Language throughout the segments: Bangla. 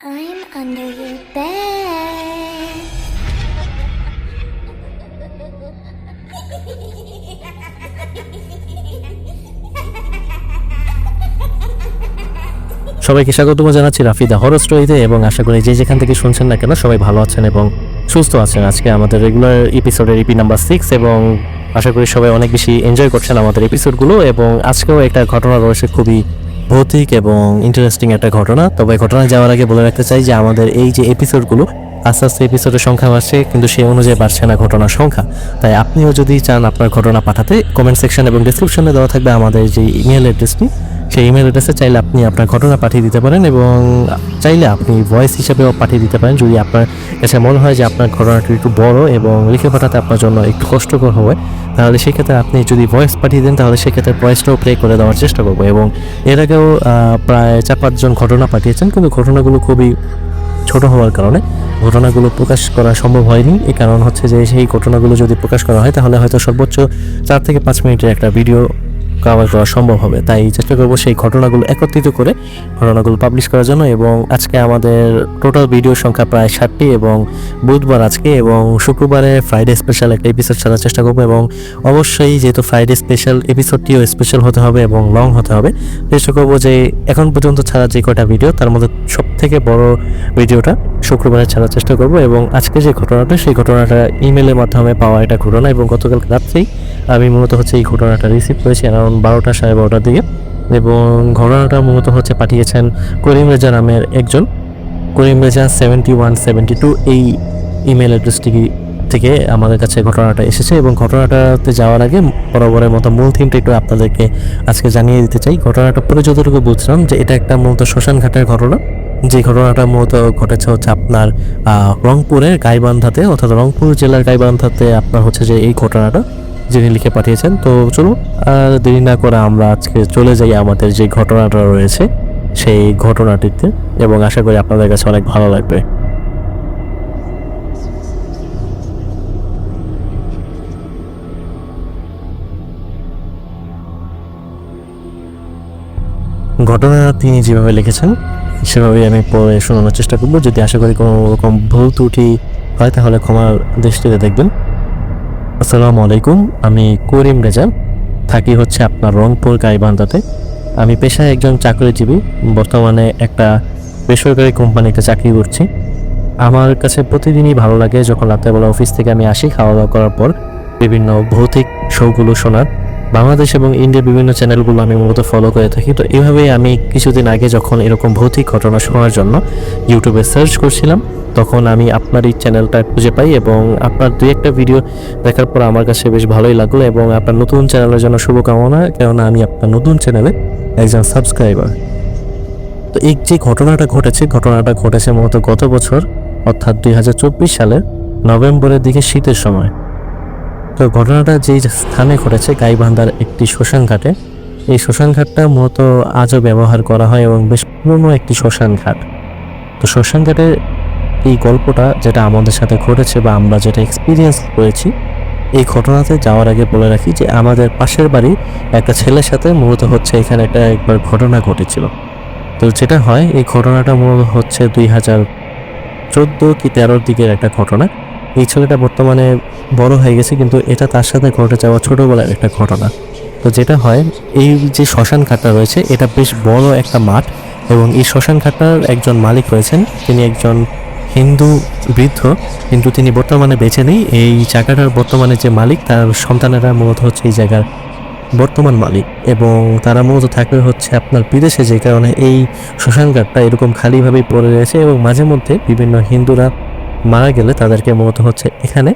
I'm under your bed. সবাইকে স্বাগতম জানাচ্ছি রাফিদা হরর স্টোরিতে এবং আশা করি যে যেখান থেকে শুনছেন না কেন সবাই ভালো আছেন এবং সুস্থ আছেন আজকে আমাদের রেগুলার এপিসোডের ইপি নাম্বার সিক্স এবং আশা করি সবাই অনেক বেশি এনজয় করছেন আমাদের এপিসোডগুলো এবং আজকেও একটা ঘটনা রয়েছে খুবই ভৌতিক এবং ইন্টারেস্টিং একটা ঘটনা। তবে ঘটনা যাওয়ার আগে বলে রাখতে চাই যে, আমাদের এই যে এপিসোডগুলো আস্তে আস্তে এপিসোডের সংখ্যা বাড়ছে, কিন্তু সেই অনুযায়ী বাড়ছে না ঘটনার সংখ্যা। তাই আপনিও যদি চান আপনার ঘটনা পাঠাতে কমেন্ট সেকশন এবং ডিসক্রিপশনে দেওয়া থাকবে আমাদের যে ইমেল অ্যাড্রেসটি সেই ইমেল অ্যাড্রেসে চাইলে আপনি আপনার ঘটনা পাঠিয়ে দিতে পারেন এবং চাইলে আপনি ভয়েস হিসেবেও পাঠিয়ে দিতে পারেন যদি আপনার কাছে মনে হয় যে আপনার ঘটনাটি একটু বড় এবং লিখে পাঠাতে আপনার জন্য একটু কষ্টকর হবে, তাহলে সেক্ষেত্রে আপনি যদি ভয়েস পাঠিয়ে দেন, তাহলে সেক্ষেত্রে ভয়েসটাও প্লে করে দেওয়ার চেষ্টা করব এবং এর আগেও প্রায় চার পাঁচজন ঘটনা পাঠিয়েছেন কিন্তু ঘটনাগুলো খুবই ছোট হওয়ার কারণে ঘটনাগুলো প্রকাশ করা সম্ভব হয়নি। এই কারণ হচ্ছে যে সেই ঘটনাগুলো যদি প্রকাশ করা হয়, তাহলে হয়তো সর্বোচ্চ চার থেকে পাঁচ মিনিটের একটা ভিডিও কভার করা সম্ভব হবে। তাই চেষ্টা করব সেই ঘটনাগুলো একত্রিত করে ঘটনাগুলো পাবলিশ করার জন্য এবং আজকে আমাদের টোটাল ভিডিও সংখ্যা প্রায় ষাটটি এবং বুধবার আজকে এবং শুক্রবারে ফ্রাইডে স্পেশাল একটা এপিসোড ছাড়ার চেষ্টা করব এবং অবশ্যই যেহেতু ফ্রাইডে স্পেশাল এপিসোডটিও স্পেশাল হতে হবে এবং লং হতে হবে চেষ্টা করব যে এখন পর্যন্ত ছাড়া যে কটা ভিডিও তার মধ্যে সব থেকে বড় ভিডিওটা শুক্রবারে ছাড়ার চেষ্টা করব এবং আজকে যে ঘটনাটা, সেই ঘটনাটা ইমেলের মাধ্যমে পাওয়া একটা ঘটনা এবং গতকাল রাত্রেই আমি মূলত হচ্ছে এই ঘটনাটা রিসিভ করেছি অ্যারাউন্ড বারোটা সাড়ে বারোটার দিকে এবং ঘটনাটা মূলত হচ্ছে পাঠিয়েছেন করিম রেজা নামের একজন। Karim Reza seventy one seventy two এই ইমেল অ্যাড্রেসটি থেকে আমাদের কাছে ঘটনাটা এসেছে এবং ঘটনাটাতে যাওয়ার আগে বরাবরের মতো মূল থিমটা একটু আপনাদেরকে আজকে জানিয়ে দিতে চাই। ঘটনাটা পরে যতটুকু বুঝলাম যে এটা একটা মূলত শ্মশান ঘাটের ঘটনা। যে ঘটনাটা মূলত ঘটেছে হচ্ছে আপনার রংপুরের গাইবান্ধাতে, অর্থাৎ রংপুর জেলার গাইবান্ধাতে আপনার হচ্ছে যে এই ঘটনাটা যিনি লিখে পাঠিয়েছেন। তো চলুন আর দেরি না করে আমরা আজকে চলে যাই আমাদের যে ঘটনাটা রয়েছে সেই ঘটনাটিতে এবং আশা করি আপনাদের কাছে অনেক ভালো লাগবে। ঘটনা তিনি যেভাবে লিখেছেন সেভাবেই আমি পরে শোনানোর চেষ্টা করব। যদি আশা করি কোনো রকম ভুল ত্রুটি হয়, তাহলে ক্ষমার দৃষ্টিতে দেখবেন। আসসালামু আলাইকুম, আমি করিম রেজা। থাকি হচ্ছে আপনার রংপুর গাইবান্ধাতে। আমি পেশায় একজন চাকরিজীবী। বর্তমানে একটা বেসরকারি কোম্পানিতে চাকরি করছি। আমার কাছে প্রতিদিনই ভালো লাগে যখন রাত্রেবেলা অফিস থেকে আমি আসি খাওয়া দাওয়া করার পর বিভিন্ন ভৌতিক শোগুলো শোনার। বাংলাদেশ এবং ইন্ডিয়ার বিভিন্ন চ্যানেলগুলো আমি মূলত ফলো করে থাকি। তো এইভাবেই আমি কিছুদিন আগে যখন এরকম ভৌতিক ঘটনা শোনার জন্য ইউটিউবে সার্চ করছিলাম, তখন আমি আপনার এই চ্যানেলটা খুঁজে পাই এবং আপনার দুই একটা ভিডিও দেখার পর আমার কাছে বেশ ভালোই লাগল এবং আপনার নতুন চ্যানেলের জন্য শুভকামনা, কেননা আমি আপনার নতুন চ্যানেলে একজন সাবস্ক্রাইবার তো এই যে ঘটনাটা ঘটেছে ঘটনাটা ঘটেছে মূলত গত বছর, অর্থাৎ দুই হাজার চব্বিশ সালের নভেম্বরের দিকে শীতের সময়। তো ঘটনাটা যেই স্থানে ঘটেছে, গাইবান্ধার একটি শ্মশান ঘাটে এই শ্মশান ঘাটটা মূলত আজও ব্যবহার করা হয় এবং বেশ পুরনো একটি শ্মশান ঘাট তো শ্মশান ঘাটের এই গল্পটা যেটা আমাদের সাথে ঘটেছে বা আমরা যেটা এক্সপিরিয়েন্স করেছি, এই ঘটনাতে যাওয়ার আগে বলে রাখি যে আমাদের পাশের বাড়ি একটা ছেলের সাথে মূলত হচ্ছে এখানে একটা একবার ঘটনা ঘটেছিল। তো যেটা হয়, এই ঘটনাটা মূলত হচ্ছে দুই হাজার চোদ্দ কি তেরোর দিকের একটা ঘটনা। এই ছেলেটা বর্তমানে বড় হয়ে গেছে, কিন্তু এটা তার সাথে ঘটে যাওয়া ছোটোবেলার একটা ঘটনা। তো যেটা হয়, এই যে শ্মশান ঘাটটা রয়েছে, এটা বেশ বড় একটা মাঠ এবং এই শ্মশান ঘাটটার একজন মালিক রয়েছেন। তিনি একজন হিন্দু বৃদ্ধ, কিন্তু তিনি বর্তমানে বেঁচে নেই। এই জায়গাটার বর্তমানে যে মালিক, তার সন্তানেরা মূলত হচ্ছে এই জায়গার বর্তমান মালিক এবং তারা মূলত থাকে হচ্ছে আপনার বিদেশে, যে কারণে এই শ্মশানঘাটটা এরকম খালিভাবেই পড়ে রয়েছে এবং মাঝে মধ্যে বিভিন্ন হিন্দুরা মারা গেলে তাদেরকে মূলত হচ্ছে এখানে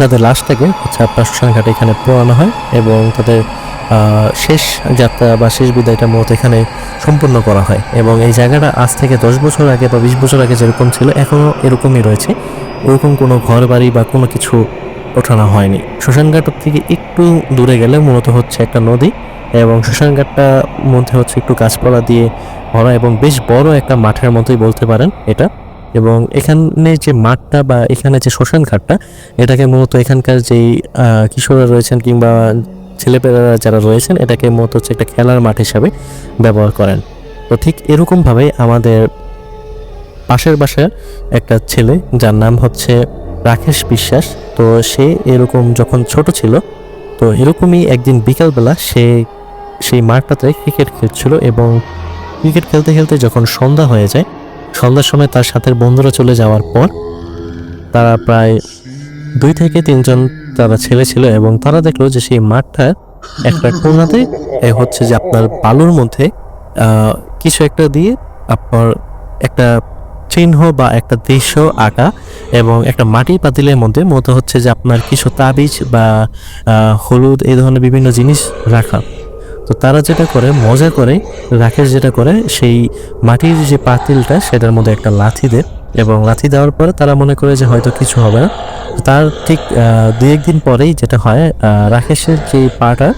তাদের লাশটাকে হচ্ছে আপনার শ্মশানঘাটে এখানে পোড়ানো হয় এবং তাদের শেষ যাত্রা বা শেষ বিদায়টা মূলত এখানে সম্পন্ন করা হয়। এবং এই জায়গাটা আজ থেকে দশ বছর আগে বা বিশ বছর আগে যেরকম ছিল এখনও এরকমই রয়েছে। ওরকম কোনো ঘর বাড়ি বা কোনো কিছু ওঠানো হয়নি। শ্মশানঘাট থেকে একটু দূরে গেলে মূলত হচ্ছে একটা নদী এবং শ্মশানঘাটটা মধ্যে হচ্ছে একটু গাছপালা দিয়ে ভরা এবং বেশ বড় একটা মাঠের মতোই বলতে পারেন এটা। এবং এখানে যে মাঠটা বা এখানে যে শ্মশান ঘাটটা, এটাকে মূলত এখানকার যেই কিশোররা রয়েছেন কিংবা ছেলেপেলেরা যারা রয়েছেন, এটাকে মূলত হচ্ছে একটা খেলার মাঠ হিসাবে ব্যবহার করেন। তো ঠিক এরকমভাবে আমাদের পাশের বাসার একটা ছেলে, যার নাম হচ্ছে রাকেশ বিশ্বাস, তো সে এরকম যখন ছোট ছিল, তো এরকমই একদিন বিকালবেলা সে সেই মাঠটাতে ক্রিকেট খেলছিল এবং ক্রিকেট খেলতে খেলতে যখন সন্ধ্যা হয়ে যায় সন্ধ্যার সময় তার সাথে বন্ধুরা চলে যাওয়ার পর তারা প্রায় দুই থেকে তিনজন তারা ছেলে ছিল এবং তারা দেখল যে সেই মাঠটা একটা কোনাতে হচ্ছে যে আপনার বালুর মধ্যে কিছু একটা দিয়ে আপনার একটা চিহ্ন বা একটা দৃশ্য আঁকা এবং একটা মাটির পাতিলের মধ্যে মতো হচ্ছে যে আপনার কিছু তাবিজ বা হলুদ এই ধরনের বিভিন্ন জিনিস রাখা। তো তারা যেটা করে, মজা করে, রাকেশ যেটা করে, সেই মাটির যে পাতিলটা, সেটার মধ্যে একটা লাথি দেয় এবং লাথি দেওয়ার পরে তারা মনে করে যে হয়তো কিছু হবে না। তার ঠিক দু একদিন পরেই যেটা হয় রাকেশের যে পাটা,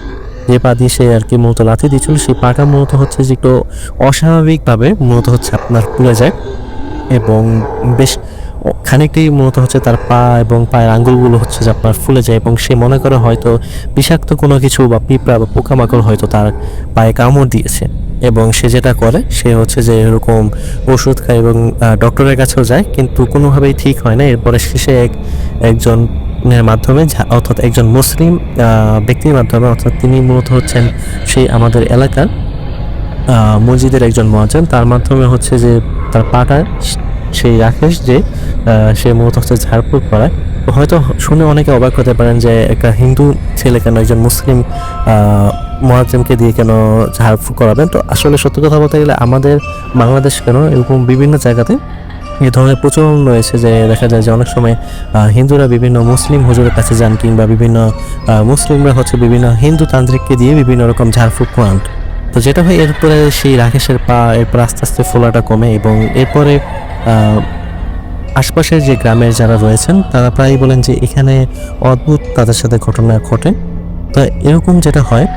যে পা দিয়ে সে আর কি মূলত লাথি দিয়েছিল, সেই পাটা মূলত হচ্ছে যে একটু অস্বাভাবিকভাবে মূলত হচ্ছে আপনার পুড়ে যায় এবং বেশ খানিকটাই মূলত হচ্ছে তার পা এবং পায়ের আঙ্গুলগুলো হচ্ছে যে আপনার ফুলে যায় এবং সে মনে করে হয়তো বিষাক্ত কোনো কিছু বা পিঁপড়া বা পোকামাকড় হয়তো তার পায়ে কামড় দিয়েছে। এবং সে যেটা করে, সে হচ্ছে যে এরকম ওষুধ খায় এবং ডক্টরের কাছেও যায়, কিন্তু কোনোভাবেই ঠিক হয় না। এরপরে শেষে এক, একজনের মাধ্যমে অর্থাৎ একজন মুসলিম ব্যক্তির মাধ্যমে, অর্থাৎ তিনি মূলত হচ্ছেন সেই আমাদের এলাকার মসজিদের একজন মহাজন। তার মাধ্যমে হচ্ছে যে তার পাটা সেই রাকেশ যে সে মূলত হচ্ছে ঝাড়ফুঁক করায়। হয়তো শুনে অনেকে অবাক হতে পারেন যে, একটা হিন্দু ছেলে কেন, একজন মুসলিম মহাজনকে দিয়ে কেন ঝাড়ফুঁক করাবেন? তো আসলে সত্য কথা বলতে গেলে আমাদের বাংলাদেশ কেন, এরকম বিভিন্ন জায়গাতে এ ধরনের প্রচলন রয়েছে যে, দেখা যায় যে অনেক সময় হিন্দুরা বিভিন্ন মুসলিম হুজুরের কাছে যান কিংবা বিভিন্ন মুসলিমরা হচ্ছে বিভিন্ন হিন্দু তান্ত্রিককে দিয়ে বিভিন্ন রকম ঝাড়ফুঁক করান। তো যেটা হয়, এরপরে সেই রাকেশের পা এরপর আস্তে আস্তে ফোলাটা কমে এবং এরপরে আশপাশের যে গ্রামের যারা রয়েছেন, তারা প্রায়ই বলেন যে এখানে অদ্ভুত তাদের সাথে ঘটনা ঘটে। তো এরকম যেটা হয়,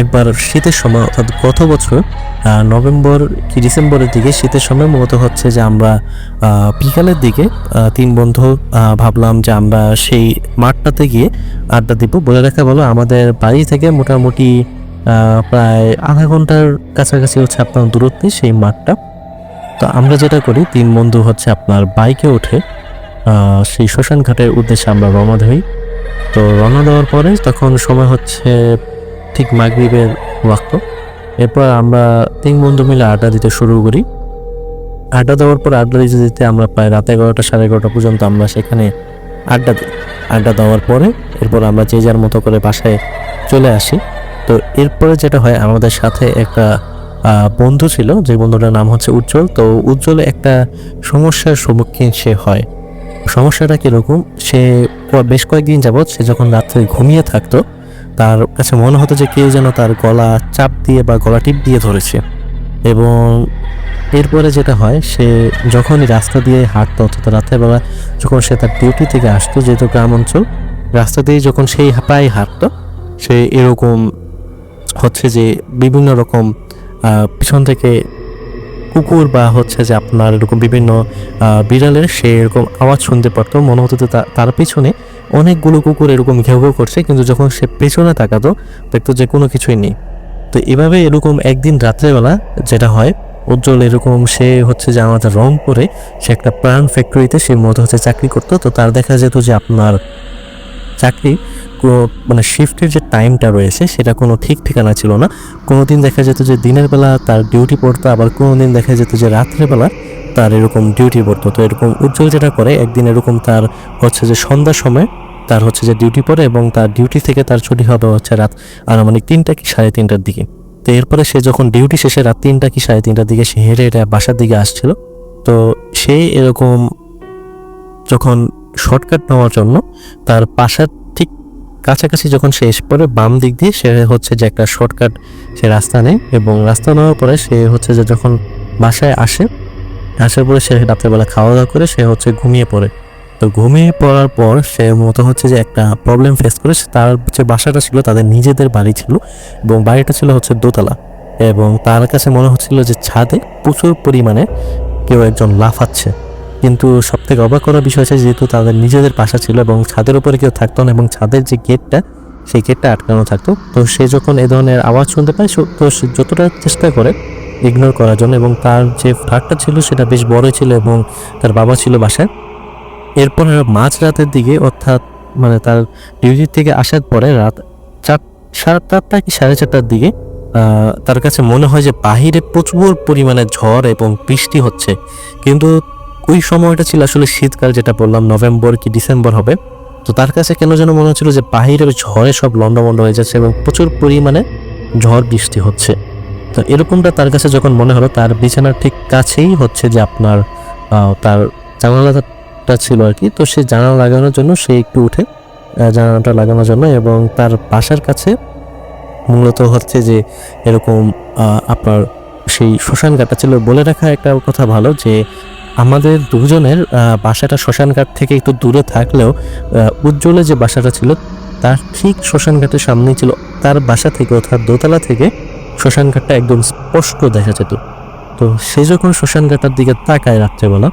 একবার শীতের সময়, অর্থাৎ গত বছর নভেম্বর কি ডিসেম্বরের দিকে শীতের সময় মূলত হচ্ছে যে আমরা বিকালের দিকে তিন বন্ধু ভাবলাম যে আমরা সেই মাঠটাতে গিয়ে আড্ডা দিব। বলে রাখা বলো আমাদের বাড়ি থেকে মোটামুটি প্রায় আধা ঘণ্টার কাছাকাছি হচ্ছে আপনার দূরত্বে সেই মাঠটা। তো আমরা যেটা করি, তিন বন্ধু হচ্ছে আপনার বাইকে উঠে সেই শ্মশান ঘাটের উদ্দেশ্যে আমরা রওনা হই তো রওনা দেওয়ার পরে তখন সময় হচ্ছে ঠিক মাগরিবের ওয়াক্ত। এরপর আমরা তিন বন্ধু মিলে আড্ডা দিতে শুরু করি। আড্ডা দেওয়ার পর আড্ডা দিতে দিতে আমরা প্রায় রাত এগারোটা, সাড়ে এগারোটা পর্যন্ত আমরা সেখানে আড্ডা দিই। আড্ডা দেওয়ার পরে এরপর আমরা যে যার মতো করে বাসায় চলে আসি। তো এরপরে যেটা হয়, আমাদের সাথে একটা বন্ধু ছিল, যে বন্ধুটার নাম হচ্ছে উজ্জ্বল। তো উজ্জ্বল একটা সমস্যার সম্মুখীন সে হয়। সমস্যাটা কীরকম? সে বেশ কয়েকদিন যাবৎ সে যখন রাত্রে ঘুমিয়ে থাকতো, তার কাছে মনে হতো যে কেউ যেন তার গলা চাপ দিয়ে বা গলা টিপ দিয়ে ধরেছে। এবং এরপরে যেটা হয়, সে যখনই রাস্তা দিয়ে হাঁটতো, অর্থাৎ রাত্রেবেলা যখন সে তার ডিউটি থেকে আসতো, যেহেতু গ্রাম অঞ্চল রাস্তা দিয়ে যখন সেই পায়ে হাঁটতো, সে এরকম হচ্ছে যে বিভিন্ন রকম পিছন থেকে কুকুর বা হচ্ছে যে আপনার এরকম বিভিন্ন বিড়ালের সে এরকম আওয়াজ শুনতে পারতো। মনে হতো তার পিছনে অনেকগুলো কুকুর এরকম ঘেউ ঘেউ করছে, কিন্তু যখন সে পেছনে তাকাতো, দেখতো যে কোনো কিছুই নেই। তো এভাবে এরকম একদিন রাত্রেবেলা যেটা হয়, উজ্জ্বল এরকম সে হচ্ছে যে আমাদের রং করে, সে একটা প্রাণ ফ্যাক্টরিতে সে মতো হচ্ছে চাকরি করতো। তো তার দেখা যেত যে আপনার চাকরি মানে শিফটের যে টাইমটা রয়েছে, সেটা কোনো ঠিক ঠিকানা ছিল না। কোনো দিন দেখা যেত যে দিনের বেলা তার ডিউটি পড়তো, আবার কোনো দিন দেখা যেত যে রাত্রেবেলা তার এরকম ডিউটি পড়তো। তো এরকম উজ্জ্বল যেটা করে, একদিন এরকম তার হচ্ছে যে সন্ধ্যার সময় তার হচ্ছে যে ডিউটি পড়ে এবং তার ডিউটি থেকে তার ছুটি হবে হচ্ছে রাত আনুমানিক তিনটা কি সাড়ে তিনটার দিকে। তো এরপরে সে যখন ডিউটি শেষে রাত তিনটা কি সাড়ে তিনটার দিকে সে হেঁটে হেঁটে বাসার দিকে আসছিল। তো সে এরকম যখন শর্টকাট নেওয়ার জন্য তার ঠিক কাছাকাছি যখন এসে পড়ে, বাম দিক দিয়ে সে হচ্ছে যে একটা শর্টকাট সে রাস্তা নেয় এবং রাস্তা নেওয়ার পরে সে হচ্ছে যে যখন বাসায় আসে, আসার পরে সে রাত্রেবেলা খাওয়া দাওয়া করে সে হচ্ছে ঘুমিয়ে পড়ে। তো ঘুমিয়ে পড়ার পর সে মতো হচ্ছে যে একটা প্রবলেম ফেস করে তার যে বাসাটা ছিল, তাদের নিজেদের বাড়ি ছিল এবং বাড়িটা ছিল হচ্ছে দোতলা এবং তার কাছে মনে হচ্ছিল যে ছাদে প্রচুর পরিমাণে কেউ একজন লাফাচ্ছে। কিন্তু সব থেকে অবাক করার বিষয় হচ্ছে যেহেতু তাদের নিজেদের বাসা ছিল এবং ছাদের উপরে কেউ থাকতো না এবং ছাদের যে গেটটা, সেই গেটটা আটকানো থাকতো। তো সে যখন এ ধরনের আওয়াজ শুনতে পায় তো সে যতটা চেষ্টা করে ইগনোর করার জন্য এবং তার যে ফ্ল্যাটটা ছিল সেটা বেশ বড় ছিল এবং তার বাবা ছিল বাসায়। এরপরে মাঝ রাতের দিকে অর্থাৎ মানে তার ডিউটি থেকে আসার পরে রাত চার সাড়ে চারটা কি সাড়ে চারটার দিকে তার কাছে মনে হয় যে বাহিরে প্রচুর পরিমাণে ঝড় এবং বৃষ্টি হচ্ছে। কিন্তু ওই সময়টা ছিল আসলে শীতকাল, যেটা বললাম নভেম্বর কি ডিসেম্বর হবে। তো তার কাছে কেন যেন মনে হচ্ছিল যে বাহিরের ঝড়ে সব লন্ডমন্ড হয়ে যাচ্ছে এবং প্রচুর পরিমাণে ঝড় বৃষ্টি হচ্ছে। তো এরকমটা তার কাছে যখন মনে হলো, তার বিছানার ঠিক কাছেই হচ্ছে যে আপনার তার জানালাটা ছিল আর কি। তো সে জানালা লাগানোর জন্য সে একটু উঠে জানালাটা লাগানোর জন্য এবং তার বাসার কাছে মূলত হচ্ছে যে এরকম আপনার সেই শ্মশান ঘাটটা ছিল বলে রাখা একটা কথা ভালো যে আমাদের দুজনের বাসাটা শ্মশানঘাট থেকে একটু দূরে থাকলেও আহ, উজ্জ্বলে যে বাসাটা ছিল তার ঠিক শ্মশানঘাটের সামনেই ছিল তার বাসা থেকে অর্থাৎ দোতলা থেকে শ্মশানঘাটটা একদম স্পষ্ট দেখা যেত। তো সে যখন শ্মশান ঘাটার দিকে তাকায় রাত্রেবেলা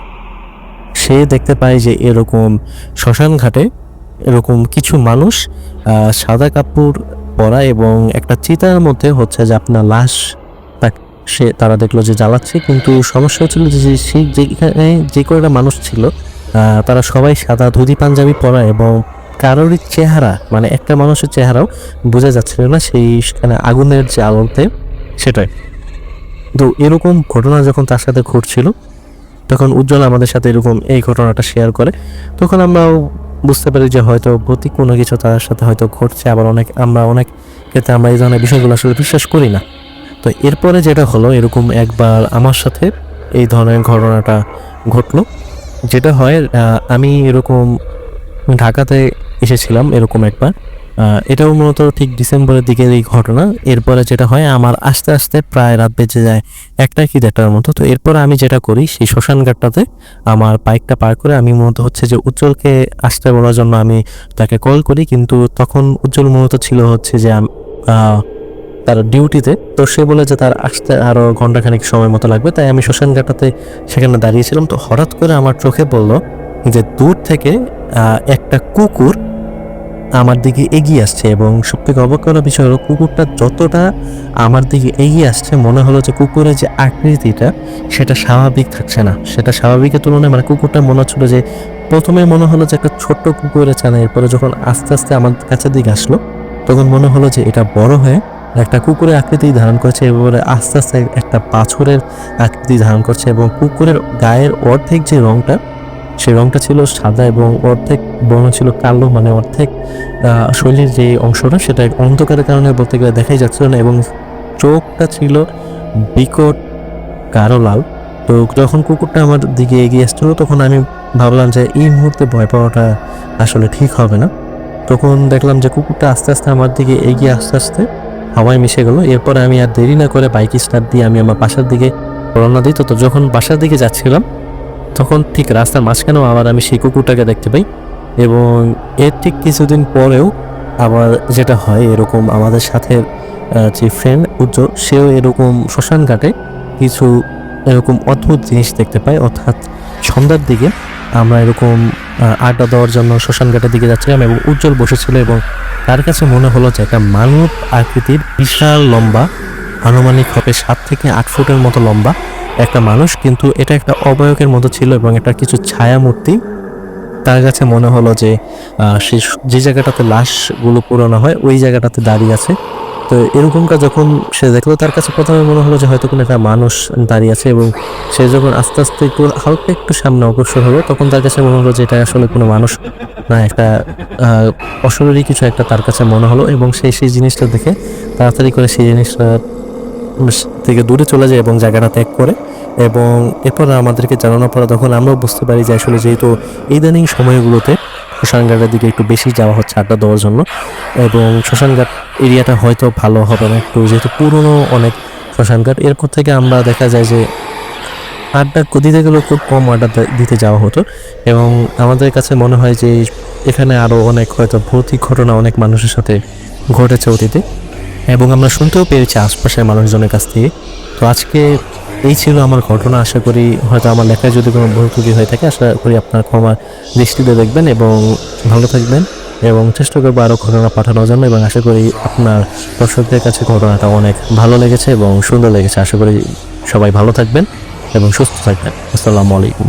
সে দেখতে পায় যে এরকম শ্মশান ঘাটে এরকম কিছু মানুষ সাদা কাপড় পরা এবং একটা চিতার মধ্যে হচ্ছে যে আপনার লাশ সে তারা দেখল যে জ্বালাচ্ছে, কিন্তু সমস্যা হচ্ছিল যে সেই যেখানে যে কয়টা মানুষ ছিল তারা সবাই সাদা ধুতি, পাঞ্জাবি পরা এবং কারোরই চেহারা মানে একটা মানুষের চেহারাও বোঝা যাচ্ছিল না সেই সেখানে আগুনের যে আলোতে সেটাই। তো এরকম ঘটনা যখন তার সাথে ঘটছিল, তখন উজ্জ্বল আমাদের সাথে এরকম এই ঘটনাটা শেয়ার করে। তখন আমরাও বুঝতে পারি যে হয়তো ভৌতিক কোনো কিছু তার সাথে হয়তো ঘটছে, আবার অনেক, আমরা অনেক ক্ষেত্রে আমরা এই ধরনের বিষয়গুলো আসলে বিশ্বাস করি না। তো এরপরে যেটা হলো, এরকম একবার আমার সাথে এই ধরনের ঘটনাটা ঘটলো। যেটা হয় আমি এরকম ঢাকাতে এসেছিলাম এরকম একবার। এটাও মূলত ঠিক ডিসেম্বরের দিকের এই ঘটনা। এরপরে যেটা হয়, আমার আস্তে আস্তে প্রায় রাত বেঁচে যায় একটা কি দেড়টার মতো। তো এরপরে আমি যেটা করি, সেই শ্মশান ঘাটটাতে আমার বাইকটা পার করে আমি মূলত হচ্ছে যে উজ্জ্বলকে আসতে বলার জন্য আমি তাকে কল করি। কিন্তু তখন উজ্জ্বল মূলত ছিল হচ্ছে যে তার ডিউটিতে তো সে বলে যে তার আসতে আরও ঘন্টাখানিক সময় মতো লাগবে। তাই আমি শ্মশান ঘাটাতে সেখানে দাঁড়িয়েছিলাম। তো হঠাৎ করে আমার চোখে পড়ল যে দূর থেকে একটা কুকুর আমার দিকে এগিয়ে আসছে এবং সব থেকে অবাক করার বিষয় হলো কুকুরটা যতটা আমার দিকে এগিয়ে আসছে, মনে হলো যে কুকুরের যে আকৃতিটা, সেটা স্বাভাবিক থাকছে না। সেটা স্বাভাবিকের তুলনায় মানে কুকুরটা মনে হচ্ছিল যে প্রথমে মনে হলো যে একটা ছোট্ট কুকুরের চানা, এরপরে যখন আস্তে আস্তে আমার কাছের দিকে আসলো, তখন মনে হলো যে এটা বড় হয়ে একটা কুকুরের আকৃতি ধারণ করছে এবারে আস্তে আস্তে একটা পাথরের আকৃতি ধারণ করছে এবং কুকুরের গায়ের অর্ধেক যে রংটা, সে রংটা ছিল সাদা এবং অর্ধেক বর্ণ ছিল কালো মানে অর্ধেক শৈলীর যে অংশটা সেটা অন্ধকারের কারণে বলতে গেলে দেখাই যাচ্ছিল না এবং চোখটা ছিল বিকট গাঢ় লাল। তো যখন কুকুরটা আমার দিকে এগিয়ে আসছিল তখন আমি ভাবলাম যে এই মুহূর্তে ভয় পাওয়াটা আসলে ঠিক হবে না। তখন দেখলাম যে কুকুরটা আস্তে আস্তে আমার দিকে এগিয়ে আস্তে আস্তে হাওয়ায় মিশে গেল। এরপরে আমি আর দেরি না করে বাইক স্টার্ট দিয়ে আমি আমার বাসার দিকে রওনা দিই। তো যখন বাসার দিকে যাচ্ছিলাম, তখন ঠিক রাস্তার মাঝখানেও আবার আমি সেই কুকুরটাকে দেখতে পাই এবং এর ঠিক কিছুদিন পরেও আবার যেটা হয়, এরকম আমাদের সাথে যে ফ্রেন্ড উজ্জ্বল, সেও এরকম শ্মশান ঘাটে কিছু এরকম অদ্ভুত জিনিস দেখতে পায়। অর্থাৎ সন্ধ্যার দিকে আমরা এরকম আড্ডা দেওয়ার জন্য শ্মশান ঘাটের দিকে যাচ্ছিলাম এবং উজ্জ্বল বসেছিল এবং তার কাছে মনে হলো যে একটা মানব আকৃতির বিশাল লম্বা, আনুমানিক হবে সাত থেকে আট ফুটের মতো লম্বা একটা মানুষ, কিন্তু এটা একটা অবয়কের মতো ছিল এবং এটা কিছু ছায়া মূর্তি তার কাছে মনে হলো যে সে যে জায়গাটাতে লাশগুলো পুরানো হয়, ওই জায়গাটাতে দাঁড়িয়ে আছে। তো এরকমটা যখন সে দেখল, তার কাছে প্রথমে মনে হলো যে হয়তো কোনো একটা মানুষ দাঁড়িয়ে আছে এবং সে যখন আস্তে আস্তে একটু, হালকা একটু সামনে অগ্রসর হলো, তখন তার কাছে মনে হলো যে এটা আসলে কোনো মানুষ না, একটা অশরীরী কিছু একটা তার কাছে মনে হলো এবং সেই সেই জিনিসটা দেখে তাড়াতাড়ি করে সেই জিনিসটা থেকে দূরে চলে যায় এবং জায়গাটা ত্যাগ করে এবং এরপর আমাদেরকে জানানোর পরে তখন আমরাও বুঝতে পারি যে আসলে যেহেতু ইদানিং সময়গুলোতে শ্মশানঘাটের দিকে একটু বেশি যাওয়া হচ্ছে আড্ডা দেওয়ার জন্য। এবং শ্মশানঘাট এরিয়াটা হয়তো ভালো হবে না একটু, যেহেতু পুরনো অনেক শ্মশানঘাট। এরপর থেকে আমরা দেখা যায় যে আড্ডা দিতে গেলেও খুব কম আড্ডা দিতে যাওয়া হতো। এবং আমাদের কাছে মনে হয় যে এখানে আরও অনেক হয়তো ভৌতিক ঘটনা অনেক মানুষের সাথে ঘটেছে অতীতে। এবং আমরা শুনতেও পেরেছি আশপাশের মানুষজনের কাছ থেকে। তো আজকে এই ছিল আমার ঘটনা। আশা করি হয়তো আমার লেখায় যদি কোনো ভুল ত্রুটি হয়ে থাকে, আশা করি আপনার ক্ষমা দৃষ্টিতে দেখবেন এবং ভালো থাকবেন এবং চেষ্টা করব আরও ঘটনা পাঠানোর জন্য এবং আশা করি আপনার দর্শকদের কাছে ঘটনাটা অনেক ভালো লেগেছে এবং সুন্দর লেগেছে। আশা করি সবাই ভালো থাকবেন এবং সুস্থ থাকবেন। আসসালামু আলাইকুম।